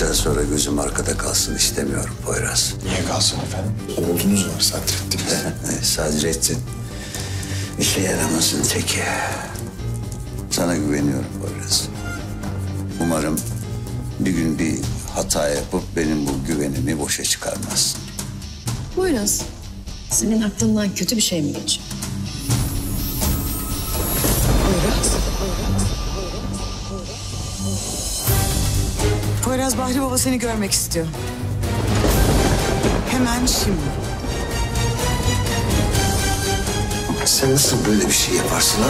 saatten sonra gözüm arkada kalsın istemiyorum Poyraz. Niye kalsın efendim? Oğlunuz var Sadrettin. Sadrettin işe yaramazın teki. Sana güveniyorum Poyraz. Umarım bir gün bir hata yapıp benim bu güvenimi boşa çıkarmazsın. Poyraz, senin aklından kötü bir şey mi geçiyor? Poyraz Bahri Baba seni görmek istiyor. Hemen şimdi. Sen nasıl böyle bir şey yaparsın ha?